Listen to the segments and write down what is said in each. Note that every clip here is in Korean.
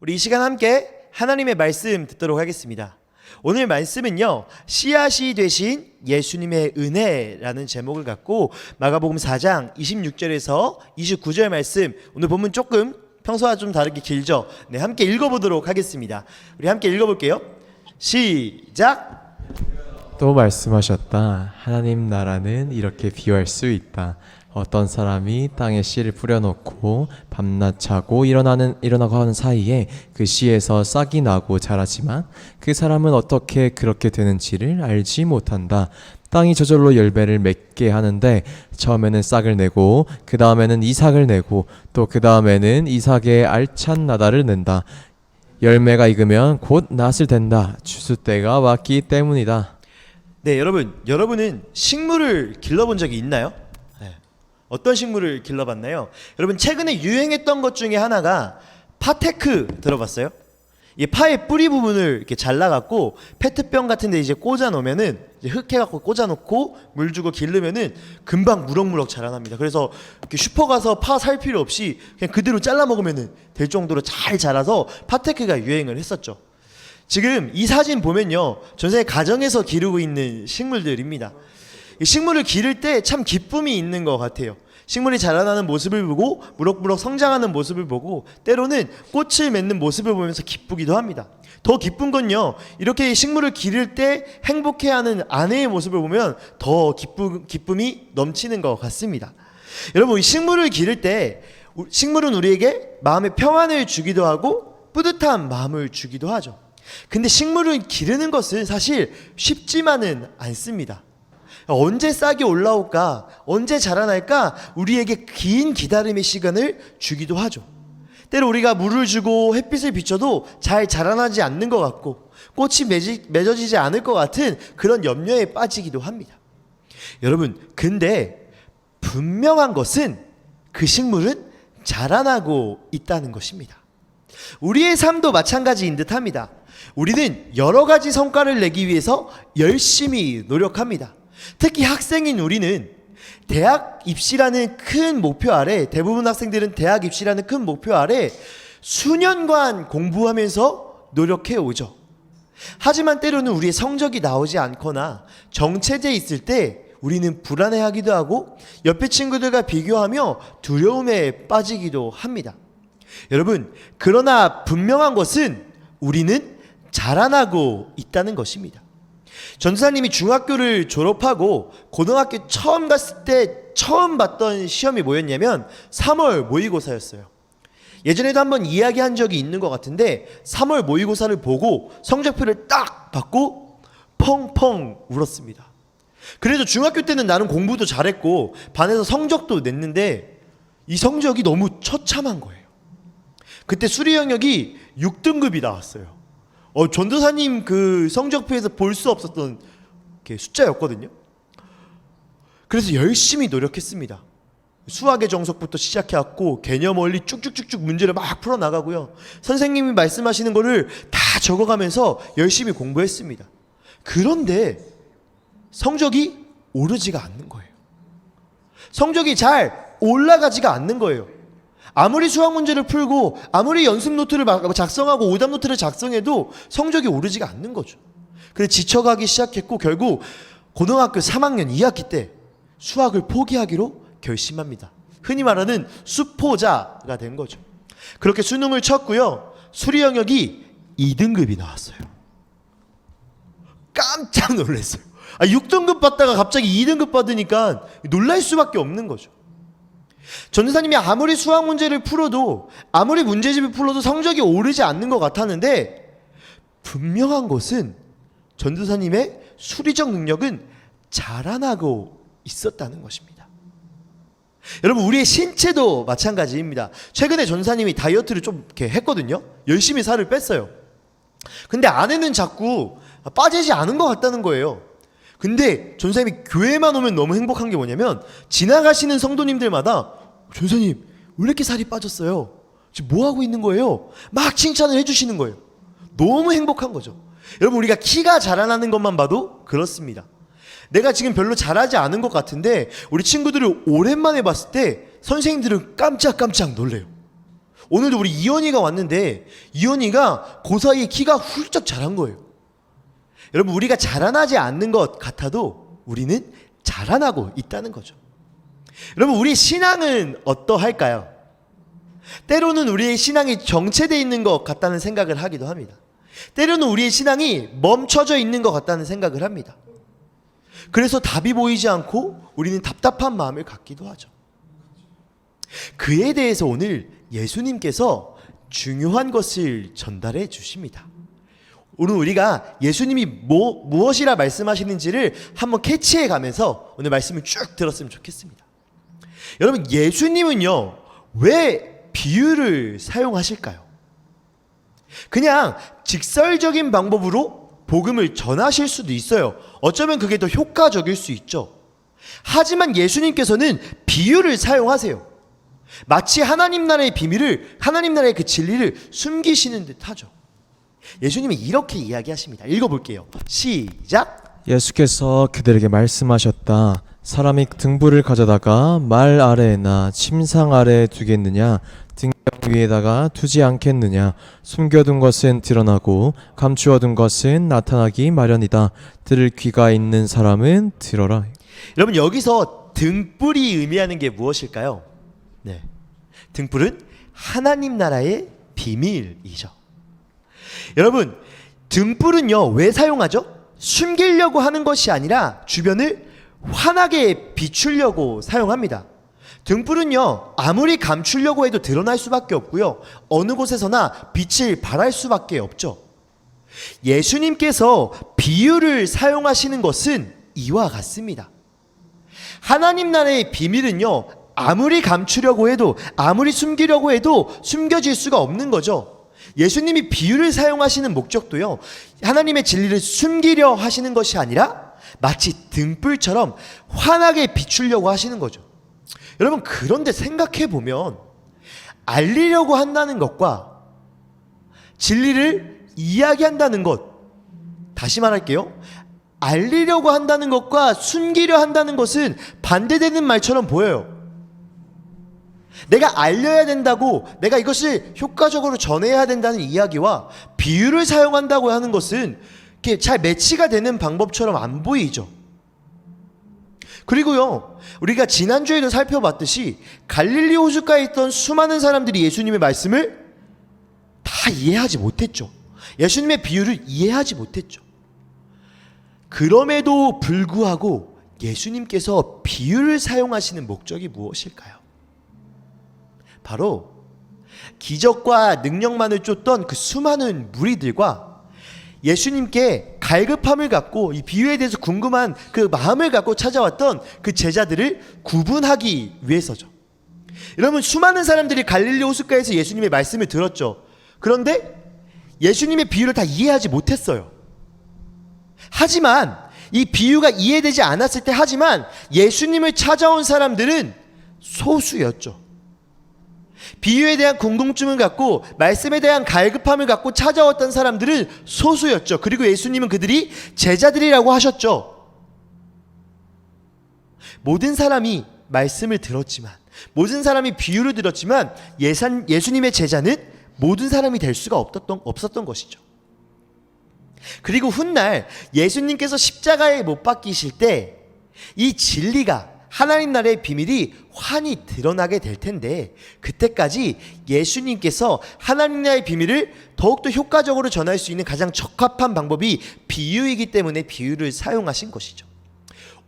우리 이 시간 함께 하나님의 말씀 듣도록 하겠습니다. 오늘 말씀은요, 씨앗이 되신 예수님의 은혜라는 제목을 갖고 마가복음 4장 26절에서 29절 말씀, 오늘 본문 조금 평소와 좀 다르게 길죠? 네, 함께 읽어보도록 하겠습니다. 우리 함께 읽어볼게요. 시작! 또 말씀하셨다. 하나님 나라는 이렇게 비유할 수 있다. 어떤 사람이 땅에 씨를 뿌려놓고 밤낮 자고 일어나는 일어나고 하는 사이에 그 씨에서 싹이 나고 자라지만 그 사람은 어떻게 그렇게 되는지를 알지 못한다. 땅이 저절로 열매를 맺게 하는데 처음에는 싹을 내고 그 다음에는 이삭을 내고 또 그 다음에는 이삭의 알찬 나다를 낸다. 열매가 익으면 곧 낫을 된다. 추수 때가 왔기 때문이다. 네, 여러분, 여러분은 식물을 길러본 적이 있나요? 네. 어떤 식물을 길러봤나요? 여러분, 최근에 유행했던 것 중에 하나가 파테크 들어봤어요? 이 파의 뿌리 부분을 이렇게 잘라갖고 페트병 같은데 이제 꽂아 놓으면은 이제 흙 해갖고 꽂아 놓고 물 주고 기르면은 금방 무럭무럭 자라납니다. 그래서 이렇게 슈퍼 가서 파 살 필요 없이 그냥 그대로 잘라 먹으면은 될 정도로 잘 자라서 파테크가 유행을 했었죠. 지금 이 사진 보면요. 전세 가정에서 기르고 있는 식물들입니다. 이 식물을 기를 때 참 기쁨이 있는 것 같아요. 식물이 자라나는 모습을 보고 무럭무럭 성장하는 모습을 보고 때로는 꽃을 맺는 모습을 보면서 기쁘기도 합니다. 더 기쁜 건요. 이렇게 식물을 기를 때 행복해하는 아내의 모습을 보면 더 기쁨, 기쁨이 넘치는 것 같습니다. 여러분, 이 식물을 기를 때 우- 식물은 우리에게 마음의 평안을 주기도 하고 뿌듯한 마음을 주기도 하죠. 근데 식물을 기르는 것은 사실 쉽지만은 않습니다. 언제 싹이 올라올까? 언제 자라날까? 우리에게 긴 기다림의 시간을 주기도 하죠. 때로 우리가 물을 주고 햇빛을 비춰도 잘 자라나지 않는 것 같고 꽃이 맺지, 맺어지지 않을 것 같은 그런 염려에 빠지기도 합니다. 여러분, 근데 분명한 것은 그 식물은 자라나고 있다는 것입니다. 우리의 삶도 마찬가지인 듯 합니다. 우리는 여러 가지 성과를 내기 위해서 열심히 노력합니다. 특히 학생인 우리는 대학 입시라는 큰 목표 아래 대부분 학생들은 대학 입시라는 큰 목표 아래 수년간 공부하면서 노력해 오죠. 하지만 때로는 우리의 성적이 나오지 않거나 정체돼 있을 때 우리는 불안해하기도 하고 옆에 친구들과 비교하며 두려움에 빠지기도 합니다. 여러분, 그러나 분명한 것은 우리는 자라나고 있다는 것입니다. 전사님이 중학교를 졸업하고 고등학교 처음 갔을 때 처음 봤던 시험이 뭐였냐면 3월 모의고사였어요. 예전에도 한번 이야기한 적이 있는 것 같은데 3월 모의고사를 보고 성적표를 딱 받고 펑펑 울었습니다. 그래도 중학교 때는 나는 공부도 잘했고 반에서 성적도 냈는데 이 성적이 너무 처참한 거예요. 그때 수리 영역이 6등급이 나왔어요. 어, 전도사님 그 성적표에서 볼 수 없었던 게 숫자였거든요. 그래서 열심히 노력했습니다. 수학의 정석부터 시작해왔고 개념 원리 쭉쭉쭉쭉 문제를 막 풀어 나가고요. 선생님이 말씀하시는 거를 다 적어가면서 열심히 공부했습니다. 그런데 성적이 오르지가 않는 거예요. 성적이 잘 올라가지가 않는 거예요. 아무리 수학 문제를 풀고 아무리 연습 노트를 막 작성하고 오답 노트를 작성해도 성적이 오르지가 않는 거죠. 그래서 지쳐가기 시작했고 결국 고등학교 3학년 2학기 때 수학을 포기하기로 결심합니다. 흔히 말하는 수포자가 된 거죠. 그렇게 수능을 쳤고요. 수리 영역이 2등급이 나왔어요. 깜짝 놀랐어요. 아, 6등급 받다가 갑자기 2등급 받으니까 놀랄 수밖에 없는 거죠. 전도사님이 아무리 수학 문제를 풀어도 아무리 문제집을 풀어도 성적이 오르지 않는 것 같았는데 분명한 것은 전도사님의 수리적 능력은 자라나고 있었다는 것입니다. 여러분 우리의 신체도 마찬가지입니다. 최근에 전사님이 다이어트를 좀 이렇게 했거든요. 열심히 살을 뺐어요. 근데 안에는 자꾸 빠지지 않은 것 같다는 거예요. 근데 전사님이 교회만 오면 너무 행복한 게 뭐냐면 지나가시는 성도님들마다 전사님 왜 이렇게 살이 빠졌어요? 지금 뭐 하고 있는 거예요? 막 칭찬을 해주시는 거예요. 너무 행복한 거죠. 여러분 우리가 키가 자라나는 것만 봐도 그렇습니다. 내가 지금 별로 잘하지 않은 것 같은데 우리 친구들을 오랜만에 봤을 때 선생님들은 깜짝깜짝 놀래요. 오늘도 우리 이현이가 왔는데 이현이가 그 사이에 키가 훌쩍 자란 거예요. 여러분 우리가 자라나지 않는 것 같아도 우리는 자라나고 있다는 거죠. 여러분 우리 신앙은 어떠할까요? 때로는 우리의 신앙이 정체되어 있는 것 같다는 생각을 하기도 합니다. 때로는 우리의 신앙이 멈춰져 있는 것 같다는 생각을 합니다. 그래서 답이 보이지 않고 우리는 답답한 마음을 갖기도 하죠. 그에 대해서 오늘 예수님께서 중요한 것을 전달해 주십니다. 오늘 우리가 예수님이 뭐, 무엇이라 말씀하시는지를 한번 캐치해 가면서 오늘 말씀을 쭉 들었으면 좋겠습니다. 여러분, 예수님은요, 왜 비유를 사용하실까요? 그냥 직설적인 방법으로 복음을 전하실 수도 있어요. 어쩌면 그게 더 효과적일 수 있죠. 하지만 예수님께서는 비유를 사용하세요. 마치 하나님 나라의 비밀을, 하나님 나라의 그 진리를 숨기시는 듯 하죠. 예수님이 이렇게 이야기하십니다. 읽어볼게요. 시작. 예수께서 그들에게 말씀하셨다. 사람이 등불을 가져다가 말 아래나 침상 아래에 두겠느냐 등경 위에다가 두지 않겠느냐 숨겨둔 것은 드러나고 감추어둔 것은 나타나기 마련이다 들을 귀가 있는 사람은 들어라 여러분 여기서 등불이 의미하는 게 무엇일까요? 네. 등불은 하나님 나라의 비밀이죠. 여러분, 등불은요, 왜 사용하죠? 숨기려고 하는 것이 아니라 주변을 환하게 비추려고 사용합니다. 등불은요, 아무리 감추려고 해도 드러날 수밖에 없고요. 어느 곳에서나 빛을 발할 수밖에 없죠. 예수님께서 비유를 사용하시는 것은 이와 같습니다. 하나님 나라의 비밀은요, 아무리 감추려고 해도, 아무리 숨기려고 해도 숨겨질 수가 없는 거죠. 예수님이 비유를 사용하시는 목적도요, 하나님의 진리를 숨기려 하시는 것이 아니라 마치 등불처럼 환하게 비추려고 하시는 거죠. 여러분, 그런데 생각해 보면, 알리려고 한다는 것과 진리를 이야기한다는 것, 다시 말할게요. 알리려고 한다는 것과 숨기려 한다는 것은 반대되는 말처럼 보여요. 내가 알려야 된다고 내가 이것을 효과적으로 전해야 된다는 이야기와 비유를 사용한다고 하는 것은 이렇게 잘 매치가 되는 방법처럼 안 보이죠. 그리고요, 우리가 지난주에도 살펴봤듯이 갈릴리 호숫가에 있던 수많은 사람들이 예수님의 말씀을 다 이해하지 못했죠. 예수님의 비유를 이해하지 못했죠. 그럼에도 불구하고 예수님께서 비유를 사용하시는 목적이 무엇일까요? 바로 기적과 능력만을 쫓던 그 수많은 무리들과 예수님께 갈급함을 갖고 이 비유에 대해서 궁금한 그 마음을 갖고 찾아왔던 그 제자들을 구분하기 위해서죠. 여러분 수많은 사람들이 갈릴리 호숫가에서 예수님의 말씀을 들었죠. 그런데 예수님의 비유를 다 이해하지 못했어요. 하지만 이 비유가 이해되지 않았을 때 하지만 예수님을 찾아온 사람들은 소수였죠. 비유에 대한 궁금증을 갖고 말씀에 대한 갈급함을 갖고 찾아왔던 사람들은 소수였죠. 그리고 예수님은 그들이 제자들이라고 하셨죠. 모든 사람이 말씀을 들었지만 모든 사람이 비유를 들었지만 예산, 예수님의 제자는 모든 사람이 될 수가 없었던, 없었던 것이죠. 그리고 훗날 예수님께서 십자가에 못 박히실 때 이 진리가 하나님 나라의 비밀이 환히 드러나게 될 텐데 그때까지 예수님께서 하나님 나라의 비밀을 더욱더 효과적으로 전할 수 있는 가장 적합한 방법이 비유이기 때문에 비유를 사용하신 것이죠.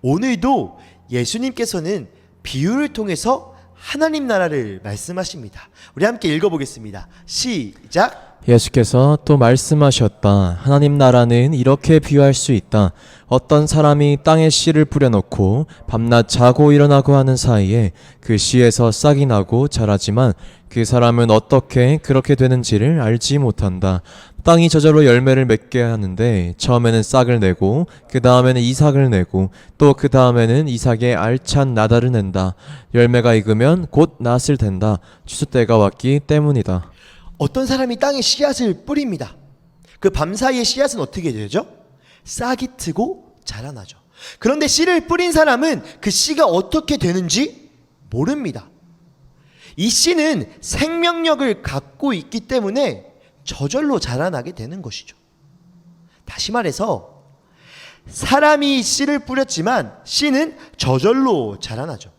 오늘도 예수님께서는 비유를 통해서 하나님 나라를 말씀하십니다. 우리 함께 읽어보겠습니다. 시작. 예수께서 또 말씀하셨다. 하나님 나라는 이렇게 비유할 수 있다. 어떤 사람이 땅에 씨를 뿌려놓고 밤낮 자고 일어나고 하는 사이에 그 씨에서 싹이 나고 자라지만 그 사람은 어떻게 그렇게 되는지를 알지 못한다. 땅이 저절로 열매를 맺게 하는데 처음에는 싹을 내고 그 다음에는 이삭을 내고 또 그 다음에는 이삭의 알찬 나달을 낸다. 열매가 익으면 곧 낫을 된다. 추수 때가 왔기 때문이다. 어떤 사람이 땅에 씨앗을 뿌립니다. 그 밤사이에 씨앗은 어떻게 되죠? 싹이 트고 자라나죠. 그런데 씨를 뿌린 사람은 그 씨가 어떻게 되는지 모릅니다. 이 씨는 생명력을 갖고 있기 때문에 저절로 자라나게 되는 것이죠. 다시 말해서 사람이 씨를 뿌렸지만 씨는 저절로 자라나죠.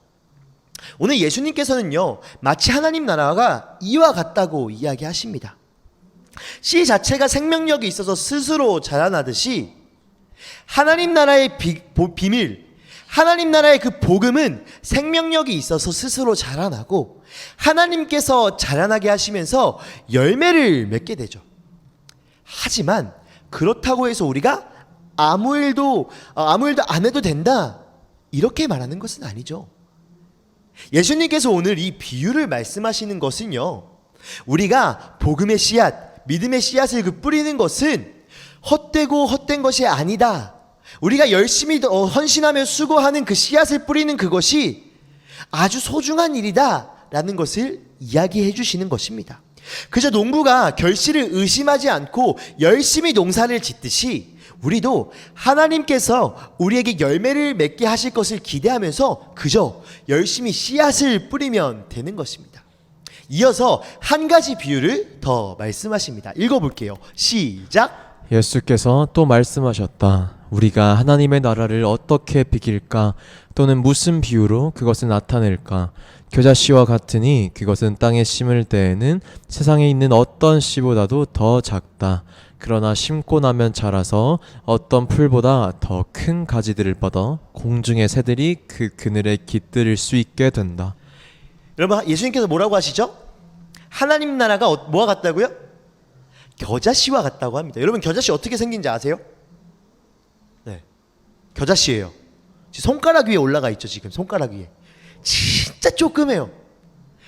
오늘 예수님께서는요, 마치 하나님 나라가 이와 같다고 이야기하십니다. 씨 자체가 생명력이 있어서 스스로 자라나듯이 하나님 나라의 비, 보- 비밀, 하나님 나라의 그 복음은 생명력이 있어서 스스로 자라나고 하나님께서 자라나게 하시면서 열매를 맺게 되죠. 하지만 그렇다고 해서 우리가 아무 일도 어, 아무 일도 안 해도 된다 이렇게 말하는 것은 아니죠. 예수님께서 오늘 이 비유를 말씀하시는 것은요. 우리가 복음의 씨앗, 믿음의 씨앗을 그 뿌리는 것은 헛되고 헛된 것이 아니다. 우리가 열심히 어, 헌신하며 수고하는 그 씨앗을 뿌리는 그것이 아주 소중한 일이다 라는 것을 이야기해 주시는 것입니다. 그저 농부가 결실을 의심하지 않고 열심히 농사를 짓듯이 우리도 하나님께서 우리에게 열매를 맺게 하실 것을 기대하면서 그저 열심히 씨앗을 뿌리면 되는 것입니다. 이어서 한 가지 비유를 더 말씀하십니다. 읽어볼게요. 시작. 예수께서 또 말씀하셨다. 우리가 하나님의 나라를 어떻게 비길까? 또는 무슨 비유로 그것을 나타낼까? 겨자씨와 같으니 그것은 땅에 심을 때에는 세상에 있는 어떤 씨보다도 더 작다. 그러나 심고 나면 자라서 어떤 풀보다 더 큰 가지들을 뻗어 공중의 새들이 그 그늘에 깃들일 수 있게 된다. 여러분 예수님께서 뭐라고 하시죠? 하나님 나라가 어- 뭐와 같다고요? 겨자씨와 같다고 합니다. 여러분 겨자씨 어떻게 생긴지 아세요? 네, 겨자씨예요. 손가락 위에 올라가 있죠 지금 손가락 위에. 진짜 조그매요.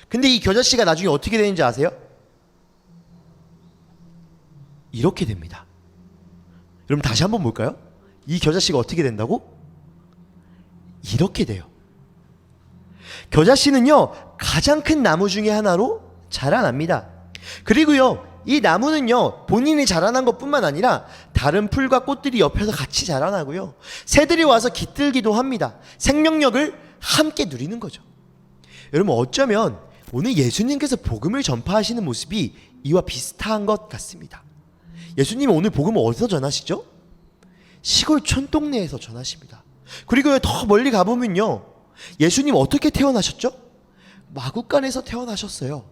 근데 이 겨자씨가 나중에 어떻게 되는지 아세요? 이렇게 됩니다. 여러분 다시 한번 볼까요? 이 겨자씨가 어떻게 된다고? 이렇게 돼요. 겨자씨는요 가장 큰 나무 중에 하나로 자라납니다. 그리고요 이 나무는요 본인이 자라난 것 뿐만 아니라 다른 풀과 꽃들이 옆에서 같이 자라나고요 새들이 와서 깃들기도 합니다. 생명력을 함께 누리는 거죠. 여러분 어쩌면 오늘 예수님께서 복음을 전파하시는 모습이 이와 비슷한 것 같습니다. 예수님이 오늘 복음을 어디서 전하시죠? 시골 촌동네에서 전하십니다. 그리고 더 멀리 가보면요. 예수님 어떻게 태어나셨죠? 마국간에서 태어나셨어요.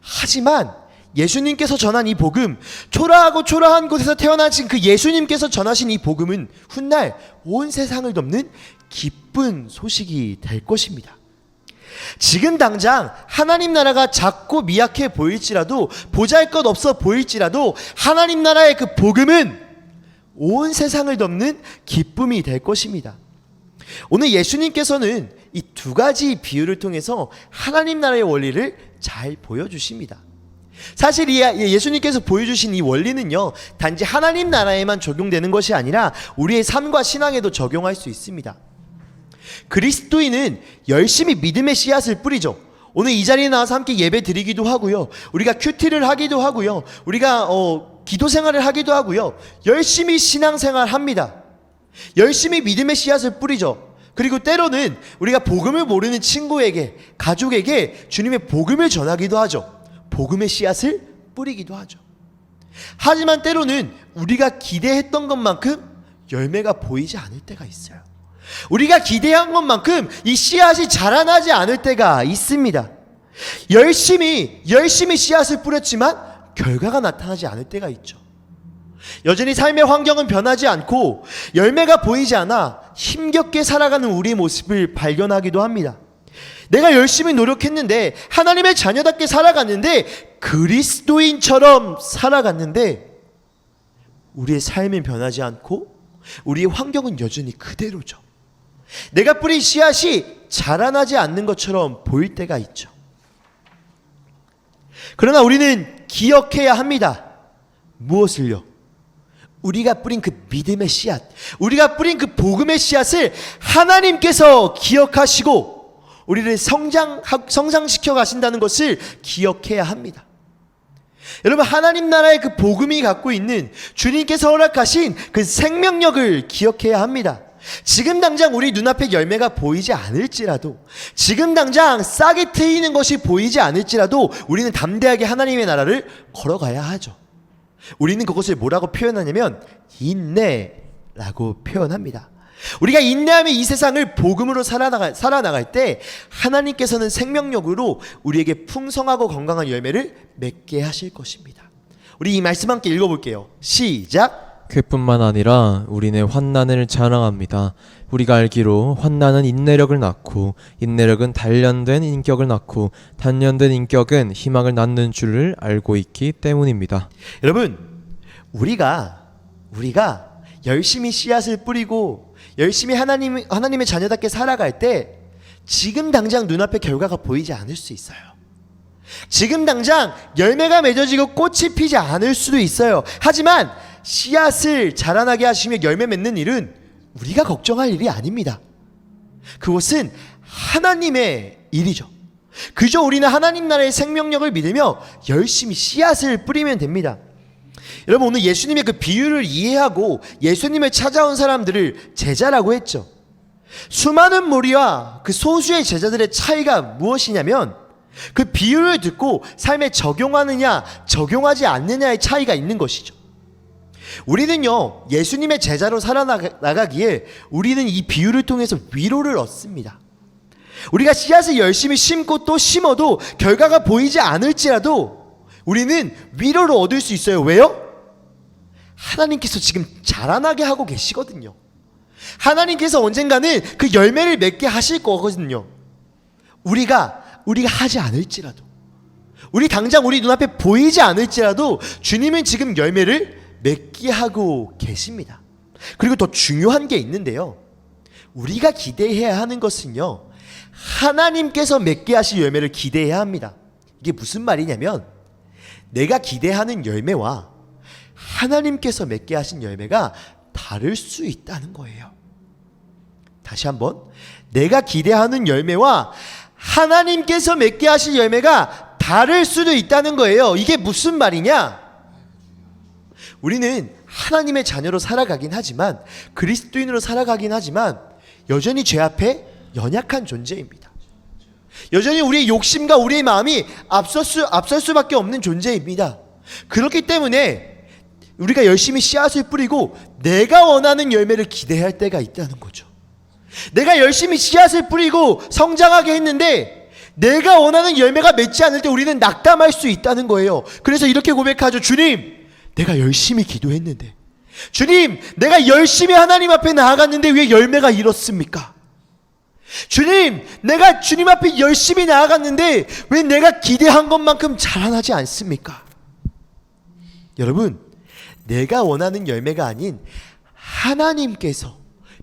하지만 예수님께서 전한 이 복음, 초라하고 초라한 곳에서 태어나신 그 예수님께서 전하신 이 복음은 훗날 온 세상을 덮는 기쁜 소식이 될 것입니다. 지금 당장 하나님 나라가 작고 미약해 보일지라도 보잘 것 없어 보일지라도 하나님 나라의 그 복음은 온 세상을 덮는 기쁨이 될 것입니다. 오늘 예수님께서는 이 두 가지 비유를 통해서 하나님 나라의 원리를 잘 보여주십니다. 사실 이 예수님께서 보여주신 이 원리는요, 단지 하나님 나라에만 적용되는 것이 아니라 우리의 삶과 신앙에도 적용할 수 있습니다. 그리스도인은 열심히 믿음의 씨앗을 뿌리죠. 오늘 이 자리에 나와서 함께 예배 드리기도 하고요. 우리가 큐티를 하기도 하고요. 우리가 어, 기도 생활을 하기도 하고요. 열심히 신앙 생활 합니다. 열심히 믿음의 씨앗을 뿌리죠. 그리고 때로는 우리가 복음을 모르는 친구에게, 가족에게 주님의 복음을 전하기도 하죠. 복음의 씨앗을 뿌리기도 하죠. 하지만 때로는 우리가 기대했던 것만큼 열매가 보이지 않을 때가 있어요. 우리가 기대한 것만큼 이 씨앗이 자라나지 않을 때가 있습니다. 열심히, 열심히 씨앗을 뿌렸지만 결과가 나타나지 않을 때가 있죠. 여전히 삶의 환경은 변하지 않고 열매가 보이지 않아 힘겹게 살아가는 우리의 모습을 발견하기도 합니다. 내가 열심히 노력했는데 하나님의 자녀답게 살아갔는데 그리스도인처럼 살아갔는데 우리의 삶은 변하지 않고 우리의 환경은 여전히 그대로죠. 내가 뿌린 씨앗이 자라나지 않는 것처럼 보일 때가 있죠. 그러나 우리는 기억해야 합니다. 무엇을요? 우리가 뿌린 그 믿음의 씨앗, 우리가 뿌린 그 복음의 씨앗을 하나님께서 기억하시고 우리를 성장 성장시켜 가신다는 것을 기억해야 합니다. 여러분 하나님 나라의 그 복음이 갖고 있는 주님께서 허락하신 그 생명력을 기억해야 합니다. 지금 당장 우리 눈앞에 열매가 보이지 않을지라도, 지금 당장 싹이 트이는 것이 보이지 않을지라도, 우리는 담대하게 하나님의 나라를 걸어가야 하죠. 우리는 그것을 뭐라고 표현하냐면, 인내라고 표현합니다. 우리가 인내하며 이 세상을 복음으로 살아나가, 살아나갈 때, 하나님께서는 생명력으로 우리에게 풍성하고 건강한 열매를 맺게 하실 것입니다. 우리 이 말씀 함께 읽어볼게요. 시작! 그뿐만 아니라 우리는 환난을 자랑합니다. 우리가 알기로 환난은 인내력을 낳고 인내력은 단련된 인격을 낳고 단련된 인격은 희망을 낳는 줄을 알고 있기 때문입니다. 여러분, 우리가 우리가 열심히 씨앗을 뿌리고 열심히 하나님 하나님의 자녀답게 살아갈 때 지금 당장 눈앞에 결과가 보이지 않을 수 있어요. 지금 당장 열매가 맺어지고 꽃이 피지 않을 수도 있어요. 하지만 씨앗을 자라나게 하시며 열매 맺는 일은 우리가 걱정할 일이 아닙니다. 그것은 하나님의 일이죠. 그저 우리는 하나님 나라의 생명력을 믿으며 열심히 씨앗을 뿌리면 됩니다. 여러분 오늘 예수님의 그 비유를 이해하고 예수님을 찾아온 사람들을 제자라고 했죠. 수많은 무리와 그 소수의 제자들의 차이가 무엇이냐면 그 비유를 듣고 삶에 적용하느냐 적용하지 않느냐의 차이가 있는 것이죠. 우리는요 예수님의 제자로 살아나가기에 우리는 이 비유를 통해서 위로를 얻습니다. 우리가 씨앗을 열심히 심고 또 심어도 결과가 보이지 않을지라도 우리는 위로를 얻을 수 있어요. 왜요? 하나님께서 지금 자라나게 하고 계시거든요. 하나님께서 언젠가는 그 열매를 맺게 하실 거거든요. 우리가 우리가 하지 않을지라도 우리 당장 우리 눈앞에 보이지 않을지라도 주님은 지금 열매를 맺게 하고 계십니다. 그리고 더 중요한 게 있는데요. 우리가 기대해야 하는 것은요. 하나님께서 맺게 하실 열매를 기대해야 합니다. 이게 무슨 말이냐면 내가 기대하는 열매와 하나님께서 맺게 하신 열매가 다를 수 있다는 거예요. 다시 한번 내가 기대하는 열매와 하나님께서 맺게 하신 열매가 다를 수도 있다는 거예요. 이게 무슨 말이냐? 우리는 하나님의 자녀로 살아가긴 하지만 그리스도인으로 살아가긴 하지만 여전히 죄 앞에 연약한 존재입니다. 여전히 우리의 욕심과 우리의 마음이 앞설 수 앞설 수밖에 없는 존재입니다. 그렇기 때문에 우리가 열심히 씨앗을 뿌리고 내가 원하는 열매를 기대할 때가 있다는 거죠. 내가 열심히 씨앗을 뿌리고 성장하게 했는데 내가 원하는 열매가 맺지 않을 때 우리는 낙담할 수 있다는 거예요. 그래서 이렇게 고백하죠. 주님, 내가 열심히 기도했는데 주님, 내가 열심히 하나님 앞에 나아갔는데 왜 열매가 이렇습니까? 주님, 내가 주님 앞에 열심히 나아갔는데 왜 내가 기대한 것만큼 자라나지 않습니까? 여러분, 내가 원하는 열매가 아닌 하나님께서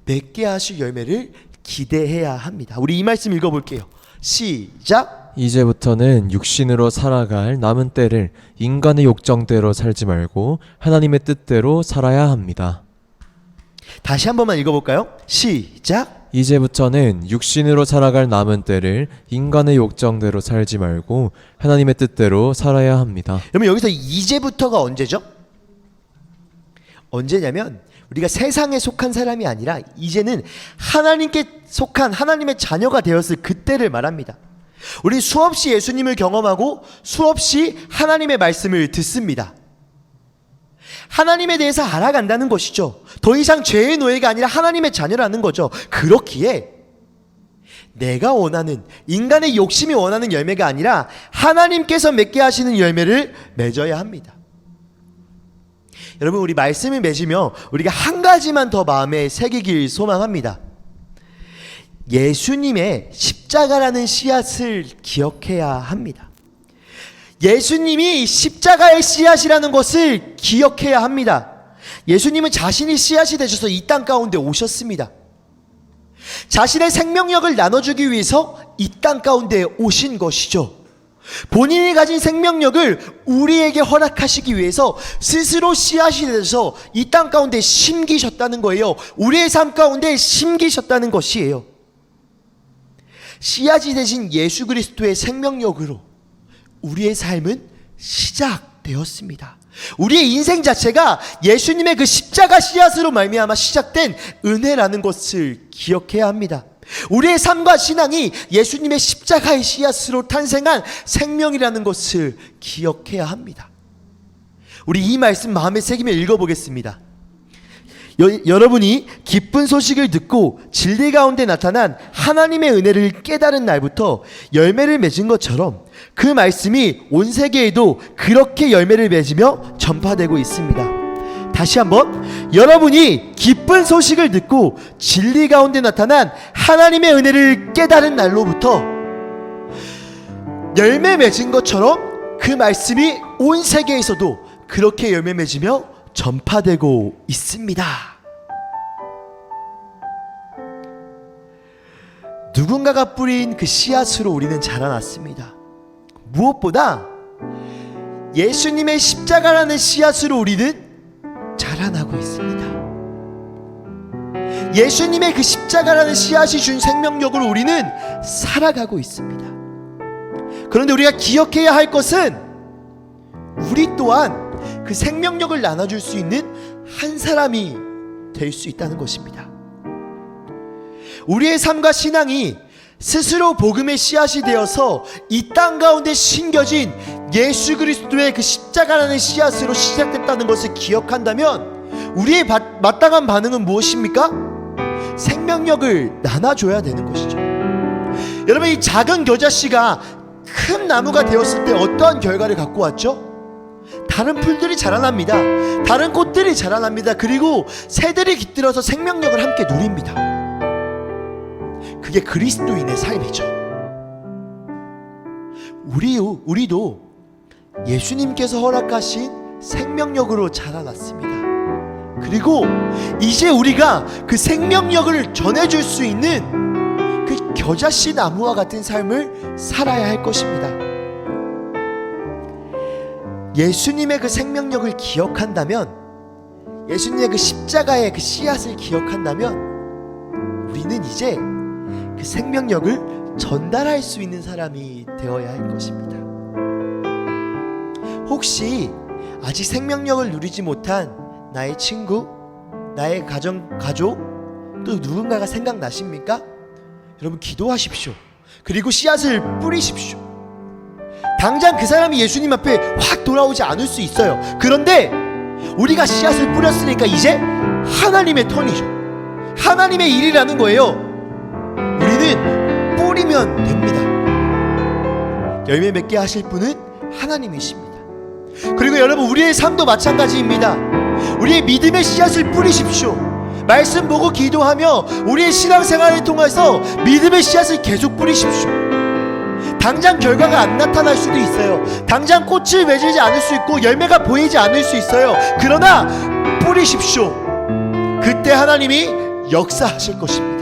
맺게 하실 열매를 기대해야 합니다. 우리 이 말씀 읽어볼게요. 시작. 이제부터는 육신으로 살아갈 남은 때를 인간의 욕정대로 살지 말고 하나님의 뜻대로 살아야 합니다. 다시 한 번만 읽어볼까요? 시작. 이제부터는 육신으로 살아갈 남은 때를 인간의 욕정대로 살지 말고 하나님의 뜻대로 살아야 합니다. 여러분 여기서 이제부터가 언제죠? 언제냐면 우리가 세상에 속한 사람이 아니라 이제는 하나님께 속한 하나님의 자녀가 되었을 그때를 말합니다. 우리 수없이 예수님을 경험하고 수없이 하나님의 말씀을 듣습니다. 하나님에 대해서 알아간다는 것이죠. 더 이상 죄의 노예가 아니라 하나님의 자녀라는 거죠. 그렇기에 내가 원하는 인간의 욕심이 원하는 열매가 아니라 하나님께서 맺게 하시는 열매를 맺어야 합니다. 여러분 우리 말씀을 맺으며 우리가 한 가지만 더 마음에 새기길 소망합니다. 예수님의 십자가라는 씨앗을 기억해야 합니다. 예수님이 십자가의 씨앗이라는 것을 기억해야 합니다. 예수님은 자신이 씨앗이 되셔서 이 땅 가운데 오셨습니다. 자신의 생명력을 나눠주기 위해서 이 땅 가운데 오신 것이죠. 본인이 가진 생명력을 우리에게 허락하시기 위해서 스스로 씨앗이 되셔서 이 땅 가운데 심기셨다는 거예요. 우리의 삶 가운데 심기셨다는 것이에요. 씨앗이 되신 예수 그리스도의 생명력으로 우리의 삶은 시작 시작되었습니다. 우리의 인생 자체가 예수님의 그 십자가 씨앗으로 말미암아 시작된 은혜라는 것을 기억해야 합니다. 우리의 삶과 신앙이 예수님의 십자가의 씨앗으로 탄생한 생명이라는 것을 기억해야 합니다. 우리 이 말씀 마음에 새기며 읽어보겠습니다. 여, 여러분이 기쁜 소식을 듣고 진리 가운데 나타난 하나님의 은혜를 깨달은 날부터 열매를 맺은 것처럼 그 말씀이 온 세계에도 그렇게 열매를 맺으며 전파되고 있습니다. 다시 한번 여러분이 기쁜 소식을 듣고 진리 가운데 나타난 하나님의 은혜를 깨달은 날로부터 열매 맺은 것처럼 그 말씀이 온 세계에서도 그렇게 열매 맺으며 전파되고 있습니다. 누군가가 뿌린 그 씨앗으로 우리는 자라났습니다. 무엇보다 예수님의 십자가라는 씨앗으로 우리는 자라나고 있습니다. 예수님의 그 십자가라는 씨앗이 준 생명력으로 우리는 살아가고 있습니다. 그런데 우리가 기억해야 할 것은 우리 또한 그 생명력을 나눠줄 수 있는 한 사람이 될 수 있다는 것입니다. 우리의 삶과 신앙이 스스로 복음의 씨앗이 되어서 이 땅 가운데 심겨진 예수 그리스도의 그 십자가라는 씨앗으로 시작됐다는 것을 기억한다면 우리의 바, 마땅한 반응은 무엇입니까? 생명력을 나눠줘야 되는 것이죠. 여러분 이 작은 겨자씨가 큰 나무가 되었을 때 어떠한 결과를 갖고 왔죠? 다른 풀들이 자라납니다. 다른 꽃들이 자라납니다. 그리고 새들이 깃들어서 생명력을 함께 누립니다. 그게 그리스도인의 삶이죠. 우리 우리도 예수님께서 허락하신 생명력으로 자라났습니다. 그리고 이제 우리가 그 생명력을 전해줄 수 있는 그 겨자씨 나무와 같은 삶을 살아야 할 것입니다. 예수님의 그 생명력을 기억한다면, 예수님의 그 십자가의 그 씨앗을 기억한다면, 우리는 이제 그 생명력을 전달할 수 있는 사람이 되어야 할 것입니다. 혹시 아직 생명력을 누리지 못한 나의 친구, 나의 가정, 가족, 또 누군가가 생각나십니까? 여러분 기도하십시오. 그리고 씨앗을 뿌리십시오. 당장 그 사람이 예수님 앞에 확 돌아오지 않을 수 있어요. 그런데 우리가 씨앗을 뿌렸으니까 이제 하나님의 턴이죠. 하나님의 일이라는 거예요. 뿌리면 됩니다. 열매 맺게 하실 분은 하나님이십니다. 그리고 여러분 우리의 삶도 마찬가지입니다. 우리의 믿음의 씨앗을 뿌리십시오. 말씀 보고 기도하며 우리의 신앙생활을 통해서 믿음의 씨앗을 계속 뿌리십시오. 당장 결과가 안 나타날 수도 있어요. 당장 꽃을 맺지 않을 수 있고 열매가 보이지 않을 수 있어요. 그러나 뿌리십시오. 그때 하나님이 역사하실 것입니다.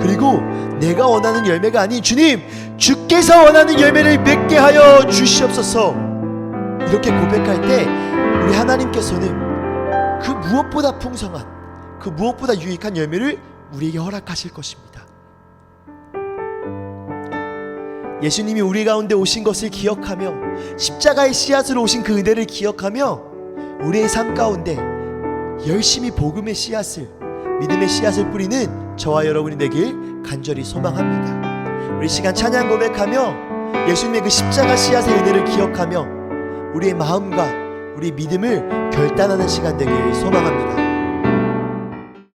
그리고 내가 원하는 열매가 아닌 주님, 주께서 원하는 열매를 맺게 하여 주시옵소서. 이렇게 고백할 때 우리 하나님께서는 그 무엇보다 풍성한, 그 무엇보다 유익한 열매를 우리에게 허락하실 것입니다. 예수님이 우리 가운데 오신 것을 기억하며 십자가의 씨앗으로 오신 그 은혜를 기억하며 우리의 삶 가운데 열심히 복음의 씨앗을 믿음의 씨앗을 뿌리는 저와 여러분이 되길 간절히 소망합니다. 우리 시간 찬양 고백하며 예수님의 그 십자가 씨앗의 은혜를 기억하며 우리의 마음과 우리 믿음을 결단하는 시간 되길 소망합니다.